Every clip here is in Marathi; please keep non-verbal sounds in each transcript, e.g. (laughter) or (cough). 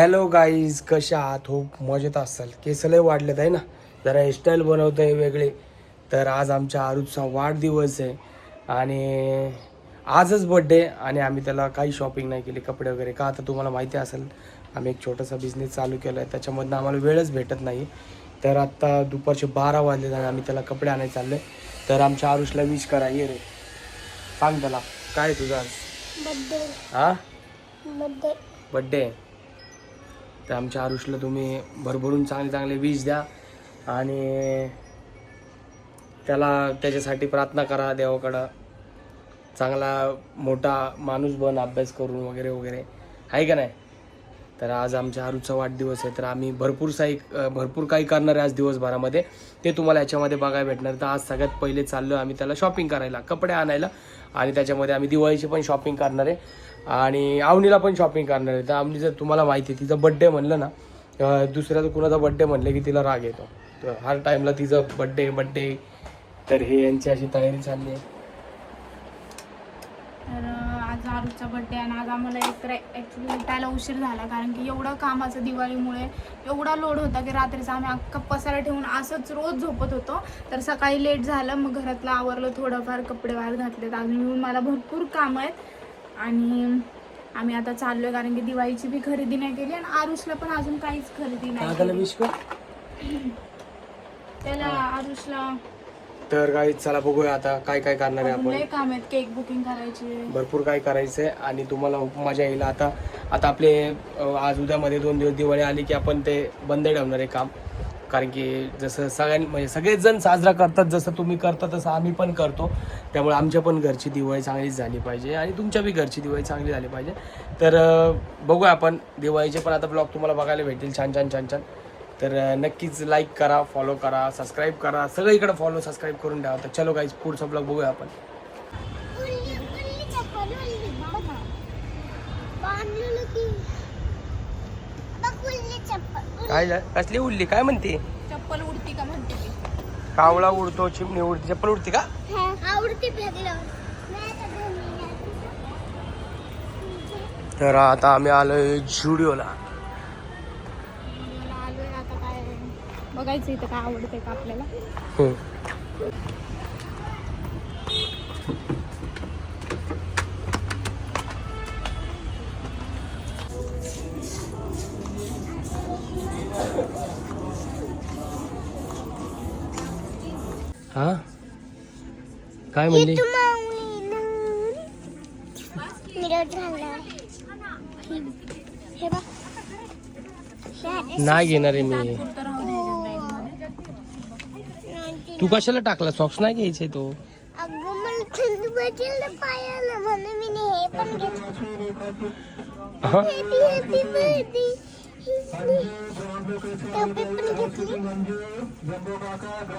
हॅलो गाईज कशा आहात? हो मजेत असाल. केस लय वाढलेत आहे ना? जरा हेअरस्टाईल बनवत आहे वेगळे. तर आज आमच्या आरुजचा वाढदिवस आहे. आणि आजच बड्डे आणि आम्ही त्याला काही शॉपिंग नाही केली कपडे वगैरे. का आता तुम्हाला माहिती असेल आम्ही एक छोटासा बिझनेस चालू केला आहे त्याच्यामधनं आम्हाला वेळच भेटत नाही. तर आत्ता दुपारचे बारा वाजले आणि आम्ही त्याला कपडे आणायला चाललो आहे तर आमच्या आरुषला विश करा. ये रे. सांग त्याला. काय तुझं आज? हां बड्डे बड्डे तर आमच्या आरुषला तुम्ही भरभरून चांगले चांगले वीज द्या आणि त्याला त्याच्यासाठी प्रार्थना करा देवाकडं. चांगला मोठा माणूस बन अभ्यास करून वगैरे वगैरे. आहे का नाही? तर आज आमच्या आरूचा वाढदिवस आहे तर आम्ही भरपूर साई भरपूर काही करणार आहे आज दिवसभरामध्ये. ते तुम्हाला याच्यामध्ये बघायला भेटणार. तर आज सगळ्यात पहिले चाललो आम्ही त्याला शॉपिंग करायला कपडे आणायला. आणि त्याच्यामध्ये आम्ही दिवाळीची पण शॉपिंग करणार आहे. आणि आवनीला पण शॉपिंग करणार आहे. तर आवनी जर तुम्हाला माहिती आहे तिचा बड्डे म्हणलं ना दुसऱ्याचा दुसऱ्या कुणाचा बड्डे म्हणलं की तिला राग येतो. तर हर टाईमला तिचं बड्डे बड्डे तर हे यांची अशी तयारी चालली आहे. तर आज आरूचा बड्डे आणि आज आम्हाला एक ॲक्च्युली उठायला उशीर झाला. कारण की एवढं कामाचं दिवाळीमुळे एवढा लोड होता की रात्रीचा आम्ही अख्खा पसारा ठेवून असंच रोज झोपत होतो. तर सकाळी लेट झालं मग घरातलं आवरलं थोडंफार कपडे बाहेर घातलेत. अजून मला भरपूर काम आहेत. आणि आम्ही आता चाललोय कारण की दिवाळीची बी खरेदी नाही केली आणि आरुषला पण अजून काहीच खरेदी नाही त्याला केली. (clears throat) आरुषला. तर काही चला बघूया आता काय काय करणार आहे अजून आपण. लय काम आहेत केक बुकिंग करायची. भरपूर काय करायचं आहे आणि तुम्हाला मजा येईल. आता आता आपले अ, आज उद्यामध्ये दोन दिवस दिवाळी आली की आपण ते बंद ठेवणार आहे काम. कारण की जसं सगळ्यां म्हणजे सगळेजण साजरा करतात जसं तुम्ही करता तसं आम्ही पण करतो. त्यामुळे आमच्या पण घरची दिवाळी चांगलीच झाली पाहिजे आणि तुमच्या बी घरची दिवाळी चांगली झाली पाहिजे. तर बघूया आपण. दिवाळीचे पण आता ब्लॉग तुम्हाला बघायला भेटतील. छान छान छान छान. तर नक्कीच लाईक करा फॉलो करा सबस्क्राईब करा. सगळं फॉलो सबस्क्राईब करून द्या तर चलो काही पुढचा ब्लॉग बघूया आपण उल्ली उल्ली चप्पल उल्ली बघा बांधलेलं की बघ उल्ली चप्पल उल्ली. काय झालं? कसली उडली? काय म्हणते? चप्पल उडती का म्हणते ती? कावळा उडतो चिमणी उडते. चप्पल उडते का? हा, आवडते फेकलं नाही तर घरी नाही. तर आता आम्ही आलोय झुडिओला. मला आलोय आता काय बघायचं इथं काय आवडतंय का आपल्याला. काय म्हणली. नाही घेणार आहे मी. तू कशाला टाकला? सॉक्स नाही घ्यायचे तो.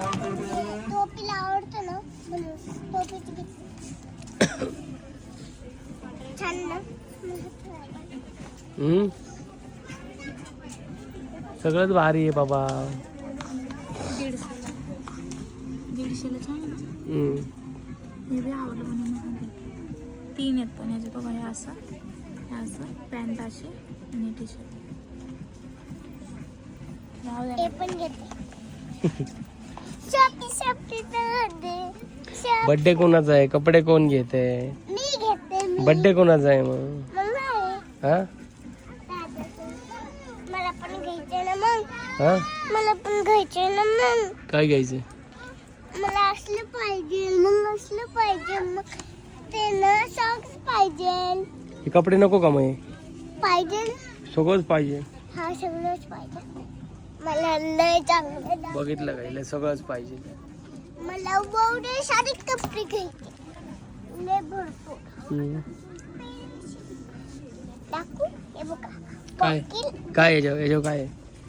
टोपीला आवडतं ना? हम्म? सगळंच भारी आहे बाबा? हम्म. हे. तीन आहेत पण ह्याचे बघा हे असं हे असं पॅन्ट अशी आणि टी शर्ट राहू हे द्या पण बर्थडे (laughs) बड्डे कोणाचा आहे? कपडे कोण घेते? मी घेते मी. बड्डे कोणाचा आहे मग? हा? मला पण घ्यायचे ना मग. हा? मला पण घ्यायचे ना मग. काय घ्यायचं? मला असलं पाहिजे मग असलं पाहिजे मग ते ना सॉक्स पाहिजे. हे कपडे नको का मग हे? पाहिजे सगळंच पाहिजे. हा सगळंच पाहिजे. मला लय चांगलं. बघितलं का? हिला सगळंच पाहिजे. मला बहुते सारे कपडे घ्यायचे. लय भरपूर. हम्म. टाकू हे बघा. काय? पॉकेट काय याच्यावर? याच्यावर काय आहे?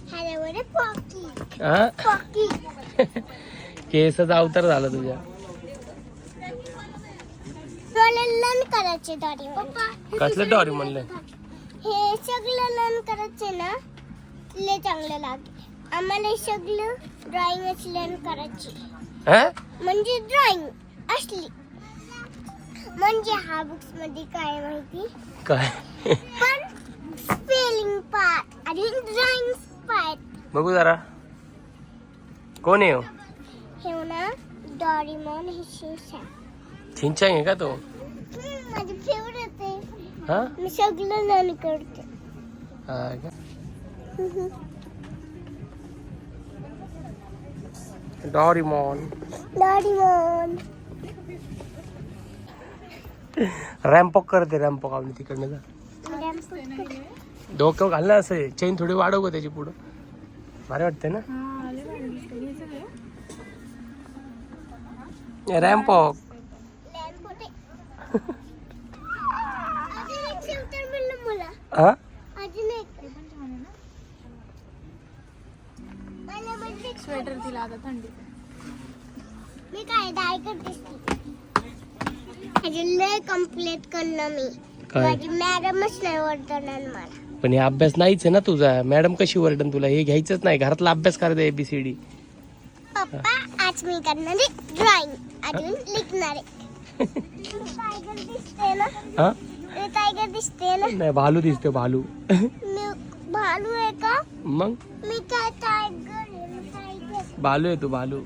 ह्याच्यावर पॉकेट हा? पॉकेट (laughs) केसाचा अवतार झाला तुझ्या. मला लन करायचे दाढी पप्पा कसलं डॉरी म्हणलं हे सगळं लन करायचे ना लय चांगलं लागेल. आम्हाला सगळं ड्रॉइंगच लर्न करायची. हा? म्हणजे ड्रॉइंग असली. म्हणजे हा बुक्समध्ये काय माहिती? काय? पण स्पेलिंग पार्ट अजून ड्रॉइंग पार्ट बघू जरा. कोण आहे हो? हे ना डॉरीमॉन हे शिवशा छिंचांग आहे का तो? माझे फेवरेट आहे. हा? मी सगळं लर्न करते. हा का? डॉरीमॉन डॉरीमॉन रॅम्पॉक करते रॅम्पॉक आपली तिकडनं जा. डोकं घाल ना असं चेन थोडी वाढव गं त्याची पुढं? भारी वाटते ना? हा? रॅम्पॉक (laughs) हा स्वेटर तिला आता थंडी. मी काय डाय करते अजून लय कंप्लीट करणार मी. माझी मॅडमच नाही ओरडणार मला. पण हे अभ्यास नाहीच आहे ना तुझा. मॅडम कशी वरडन तुला? हे घ्यायचंच नाही. घरातला अभ्यास करायचा एबीसीडी पप्पा आज मी करणार आहे ड्रॉइंग अजून लिखणार आहे. टायगर दिसते ना? हा? टायगर दिसते ना? नाही भालू दिसतो भालू. मी भालू आहे का? मग? मी काय टायगर भालू आहे तू भालू.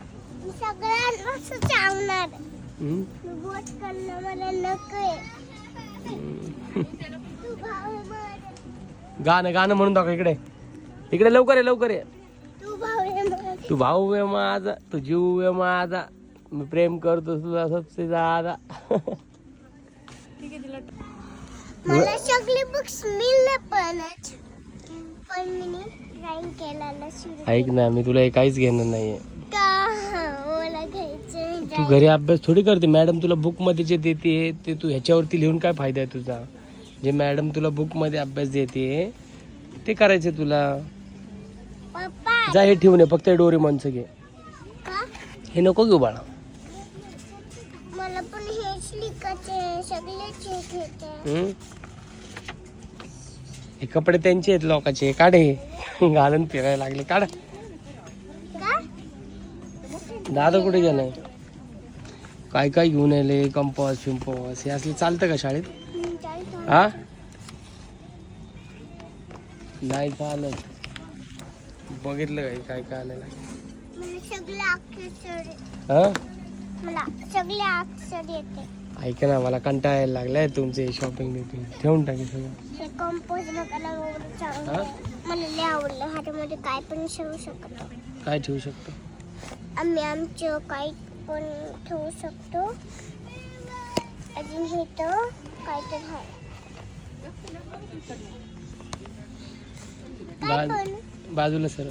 गाणं गाणं म्हणून दाखव इकडे. इकडे लवकर आहे लवकर आहे तू भाऊ आहे माझा. तू जीव आहे माझा. मी प्रेम करतो तुला सबसे तिला मला सगळे बुक्स मिळले पण पण मी ड्रॉइंग केलेलं सुरू ऐक ना मी तुला हे काहीच घेणं नाहीये. का? मला घ्यायचं तू घरी अभ्यास थोडी करते. मॅडम तुला बुकमध्ये जे देते. ते तू ह्याच्यावरती लिहून काय फायदा आहे तुझा? जे मॅडम तुला बुकमध्ये अभ्यास देते ते करायचे तुला. पप्पा. जा हे ठेवून ये फक्त डोरेमॉनचं घे. का? हे नको घेऊ बाळा. मला पण हेच लिखायचे सगळेच हे हम्म? हे कपडे त्यांचे आहेत लोकांचे. काढे घालून फिरायला लागले. काढ. दादा कुठे गेलाय? काय काय घेऊन आले? कंपॉस फिंपॉस हे असले चालतं का शाळेत. हा? नाही चालत. बघितलं काय काय काय आलेलं हा? येते. ऐक ना मला कंटाळा यायला लागलाय तुमचे शॉपिंग बिपिंग. ठेवून टाके सगळं. मला लय आवडलं. ह्याच्यामध्ये काय पण ठेवू शकतो. काय ठेवू शकतो? आम्ही आमचं काही पण ठेवू शकतो. अजून हे तर काय तर काय पण. बाजूला सर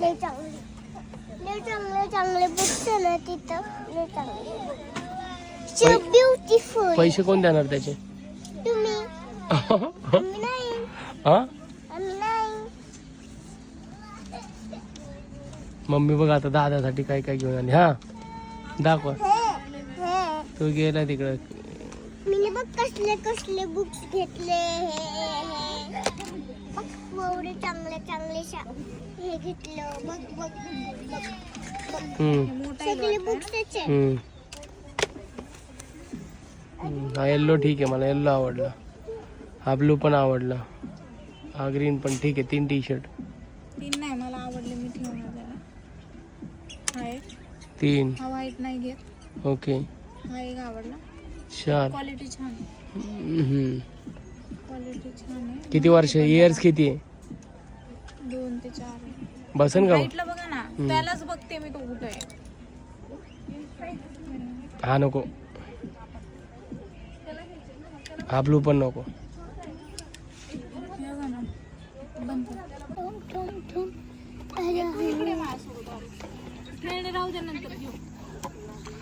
लय चांगले. लय चांगले चांगले बुक्स ना तिथं. लय चांगले. सो ब्युटिफुल पैसे कोण देणार त्याचे? तुम्ही. हा मम्मी बघ आता दादासाठी काय काय घेऊन आली हा? दाखव. तो गेला तिकडं. मी बघ कसले कसले बुक्स घेतले. एवढे चांगले चांगले हे बघ बघ सगळे बुक्स हा येल्लो ठीक आहे मला येल्लो आवडला. हा ब्लू पण आवडला. हा ग्रीन पण ठीक आहे तीन टी शर्ट तीन नाही मला आवडले मी ठेवणार त्याला हा एक. तीन. हा व्हाईट नाही घेत. ओके. हा एक आवडला. चार. क्वालिटी छान आहे. हम्म. क्वालिटी छान आहे. किती वर्ष इयर्स किती आहे? दोन ते चार. आहे बसन का व्हाईटला बघा ना त्यालाच बघते मी तो कुठे आहे. हा नको. हा ब्लू पण नको हे बघा ना बंद कर. ठुम ठुम ठुम अरे नाही नाही, राहू दे नंतर घेऊ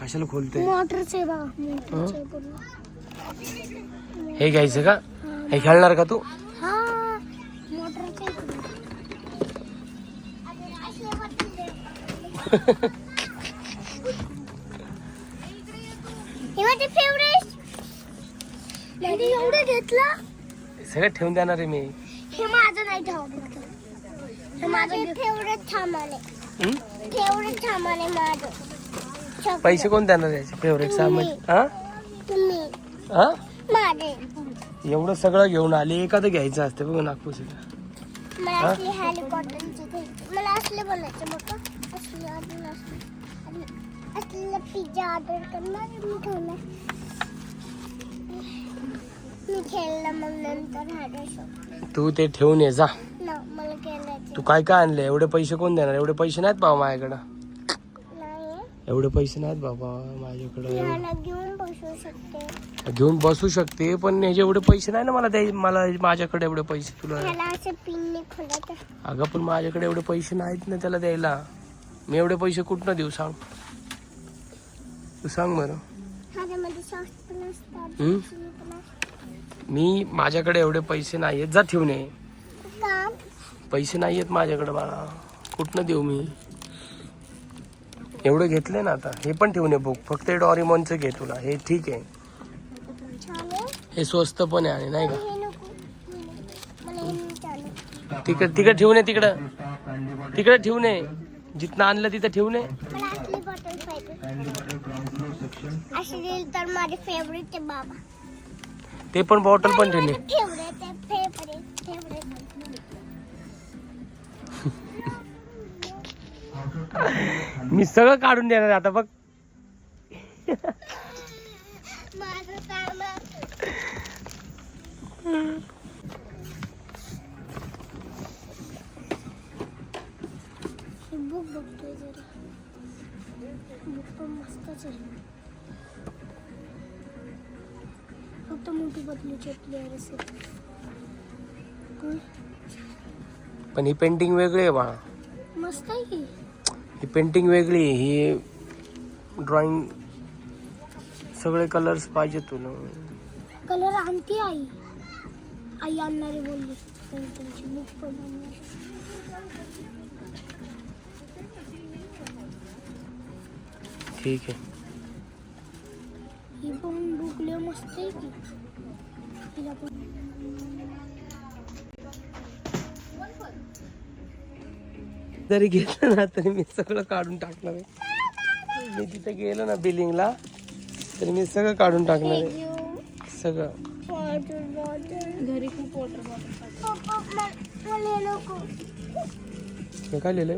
कशाला खोलते मोटरचे बघा हे? घ्यायचं का? हे खेळणार का तू? सगळं ठेवून देणार आहे मी. हे माझं नाही ठेवलं हे माझं फेवरेट सामान आहे. हम्म? फेवरेट सामान आहे माझं. सगळं. पैसे कोण देणार याचे फेवरेट सामान. हा? तुम्ही. हा? माझे. एवढं सगळं घेऊन आली एखादं घ्यायचं असतं बघ नागपूरला मला? असली मला असले बनायचे बघा असले अजून असले. आणि असलेला पिझ्झा ऑर्डर करणार मी ठेवणार. मी खेळला मग नंतर हा तू ते ठेवून ये जा. तू काय काय आणले एवढे पैसे कोण देणार? एवढे पैसे नाहीत बाबा माझ्याकडं. नाही. एवढे पैसे नाहीत बाबा माझ्याकडे. घेऊन बसू शकते. घेऊन बसू शकते पण ह्याचे एवढे पैसे नाही ना मला द्याय मला माझ्याकडे एवढे पैसे तुला. अगं पण माझ्याकडे एवढे पैसे नाहीत ना त्याला द्यायला. मी एवढे पैसे कुठनं देऊ सांग? तू सांग बरं ह्याच्यामध्ये सॉस पण असतात हम्म? चिली पण असतात मी माझ्याकडे एवढे पैसे नाही आहेत जा ठेवून ये. पैसे नाही आहेत माझ्याकडे बाळा. कुठनं देऊ मी? एवढे घेतले ना आता. हे पण ठेवून ये बुक फक्त हे डॉरिमॉनचं घे तुला. हे ठीक आहे. हे स्वस्त पण आहे आणि नाही का? हे नको मला हे तिकड तिकडे ठेवून ये तिकडं. तिकडे ठेवून ये. जिथनं आणलं तिथं ठेवून ये. तर माझे फेवरेट आहे बाबा. ते पण बॉटल पण ठेवून मी सगळं काढून देणार आता बघ. बुक बघतोय जरा. बुक पण मस्तच आहे. पण ही पेंटिंग वेगळी आहे बाळा. मस्त आहे की? ही पेंटिंग वेगळी ही ड्रॉइंग सगळे कलर्स पाहिजे तुला. कलर आणते आई. आई आणणारे बोलली. त्यांची बुक पण ठीक आहे. मस्त आहे की तिला पण जरी घेतलं ना तरी मी सगळं काढून टाकणार आहे. मी तिथे गेलो ना बिलिंगला तरी मी सगळं काढून टाकणार आहे. सगळं. घरी खूप वॉटर बॉटल काय लिहिलं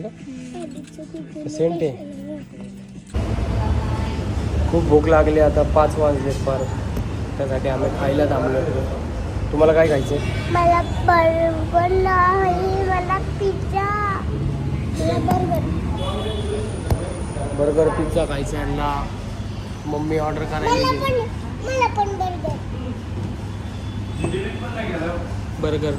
का? सेंट आहे खूप भूक लागली आता पाच वाजलेत पार त्यासाठी आम्ही खायला थांबलो. तुम्हाला काय खायचं मला बर्गर नाही मला पिझ्झा. मला बर्गर. बर्गर पिझ्झा खायचा यांना. मम्मी ऑर्डर मला पण बर्गर. बर्गर.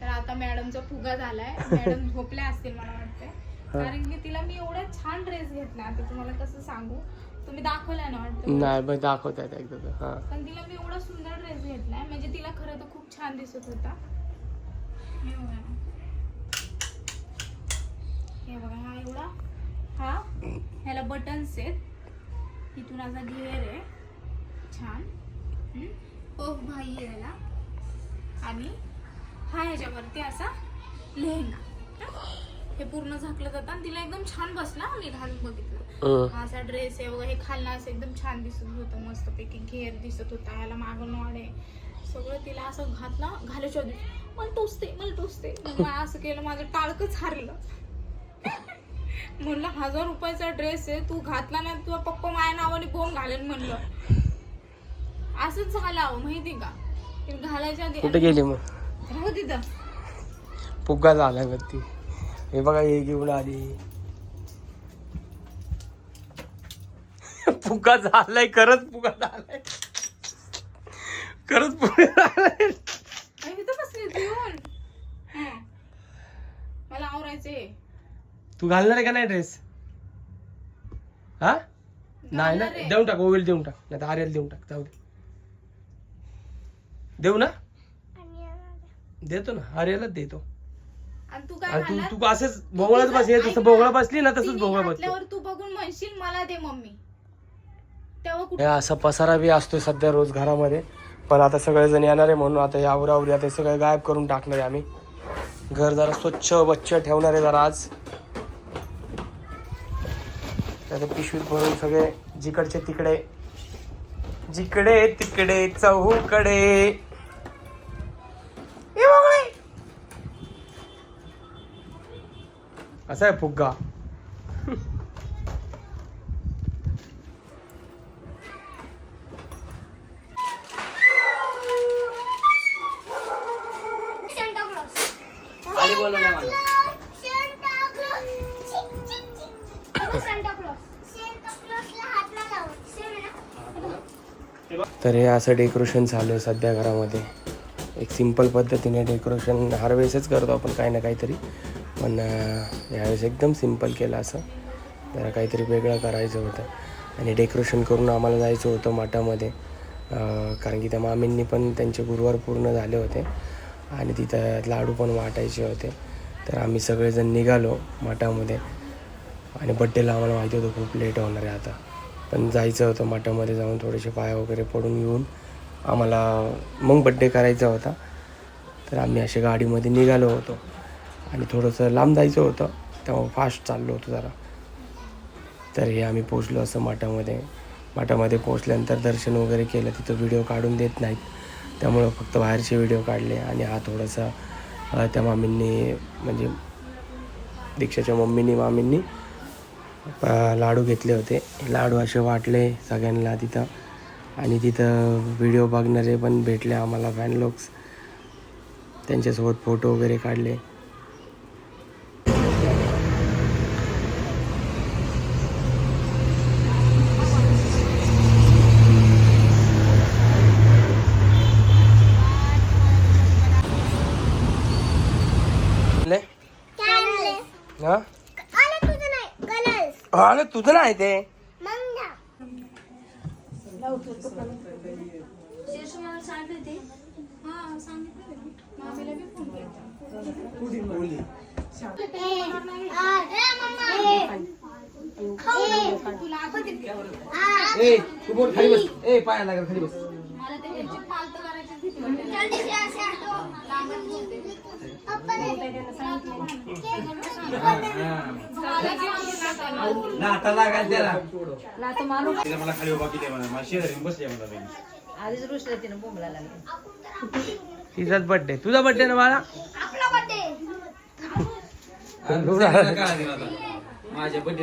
तर आता मॅडमचा फुगा झालाय. मॅडम झोपल्या असतील मला वाटतंय. कारण की तिला मी एवढा छान ड्रेस घेतला. आता तुम्हाला कसं सांगू? तुम्ही दाखवलाय ना वाटतं? नाही एकदा तर. हां. पण तिला मी एवढा सुंदर ड्रेस घेतलाय. म्हणजे तिला खरं तर खूप छान दिसत होता. हे बघा. हे बघा हा एवढा. हा ह्याला बटन्स आहेत. इथून असा घेर आहे. छान. पफ भाई आहे याला आणि हा ह्याच्यावरती असा लेहंगा. हं? पूर्ण झाकलं जातं आणि तिला एकदम छान बसला मी घालून बघितलं. असा ड्रेस आहे वगैरे हे खालनं असं एकदम छान दिसत होतं मस्तपैकी घेर दिसत होता ह्याला मागून वाडे सगळं तिला असं घातलं घालायच्या आधी मला टोचते मला टोचते. मग असं केलं माझं टाळकच हारलं म्हणलं हजार रुपयाचा ड्रेस आहे तू घातला ना तुझा पप्पा माझ्या नावाने कोण घालेल म्हणलं. असंच झालं अहो माहिती का? ते घालायच्या आधी कुठे गेली मग? राहू तिथं फुगा झाला वरती हे बघा हे घेऊन आली. (laughs) फुगा झालाय खरंच फुगा झालाय. खरंच फुगा झालाय. तू येऊन. हं. मला आवरायचे तू घालणार आहे का नाही ड्रेस हा? नाही ना. देऊन टाक ओवेल देऊन टाक. नाही तर आर्यल देऊन टाक जाऊ दे. देऊ ना? देतो ना आर्यालाच देतो. आणि तू काय तू असंच भोवळत बसली जसं ना, भोवळा बसली ना तसंच भोवळा बसतो घातल्यावर तू बघून म्हणशील मला दे मम्मी. तेव्हा कुठे हे असा पसारा बी असतो सध्या रोज घरामध्ये. पण आता सगळेजण येणार आहे म्हणून आता या आवरावरी आता हे सगळं गायब करून टाकणार आहे आम्ही. घर जरा स्वच्छ बच्च ठेवणार आहे जरा आज. आता पिशवीत भरून सगळे जिकडचे तिकडे जिकडे तिकडे चहूकडे सेम आहे ना तर हे असं डेकोरेशन चालू आहे सध्या घरामध्ये. एक सिंपल पद्धतीने डेकोरेशन हर वेळेसच करतो आपण काही ना काहीतरी. पण यावेळेस एकदम सिंपल केलं असं. जरा काहीतरी वेगळं करायचं होतं. आणि डेकोरेशन करून आम्हाला जायचं होतं मठामध्ये. कारण की त्या मामींनी पण त्यांचे गुरुवार पूर्ण झाले होते. आणि तिथं लाडू पण वाटायचे होते. तर आम्ही सगळेजण निघालो मठामध्ये. आणि बड्डेला आम्हाला माहिती होतं खूप लेट होणार आहे आता. पण जायचं होतं मठामध्ये जाऊन थोडेसे पाय वगैरे पडून येऊन आम्हाला मग बड्डे करायचा होता. तर आम्ही असे गाडीमध्ये निघालो होतो. आणि थोडंसं लांब जायचं होतं तेव्हा फास्ट चाललो होतो जरा. तर हे आम्ही पोचलो असं मठामध्ये. मठामध्ये पोचल्यानंतर दर्शन वगैरे केलं तिथं व्हिडिओ काढून देत नाहीत. त्यामुळं फक्त बाहेरचे व्हिडिओ काढले आणि हा थोडासा त्या मामींनी म्हणजे दीक्षाच्या मम्मीनी मामींनी लाडू घेतले होते. लाडू असे वाटले सगळ्यांना तिथं. आणि तिथं व्हिडिओ बघणारे पण भेटले आम्हाला फॅन लोक्स त्यांच्यासोबत फोटो वगैरे काढले ले? आणले हा आले तुझं नाही कलर्स अरे तुझं नाही ते. हा ए तू बोल खाली बस. ए पाया लागेल खाली बस मला ते ह्याची पालतं करायची भीती वाटते. लांबच बोलते. लाथा लागाल त्याला तिला मला खाली उभा केली मला मला शेजारी बसले मला बहिणी. आधीच रुसले तिनं बोंबला लागले तिचाच बर्थडे तुझा बर्थडे ना बाळा आपला बर्थडे आणि. माझ्या birthday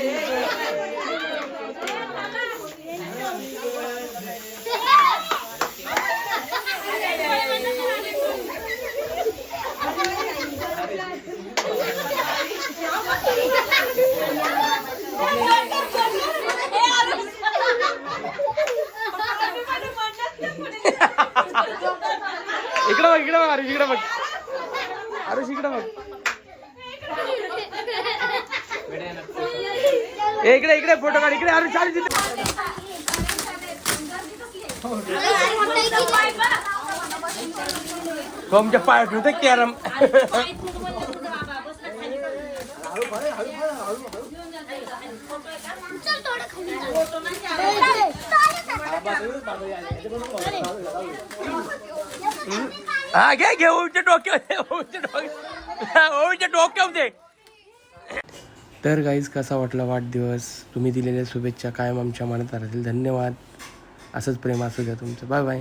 Happy birthday to you happy Aarush इकडे बघ ए, इकडे इकडे फोटो काढ इकडे आरुष आरुष इथे तुमच्या पायात होते कॅरम हा घे घे ओळच्या डोक्यावर ओळच्या डोक्या ओळच्या डोक्यावर दे तर गाईज कसा वाटला वाढदिवस? तुम्ही दिलेल्या शुभेच्छा कायम आमच्या मनात राहतील. धन्यवाद. असंच प्रेम असू द्या तुमचं. Bye bye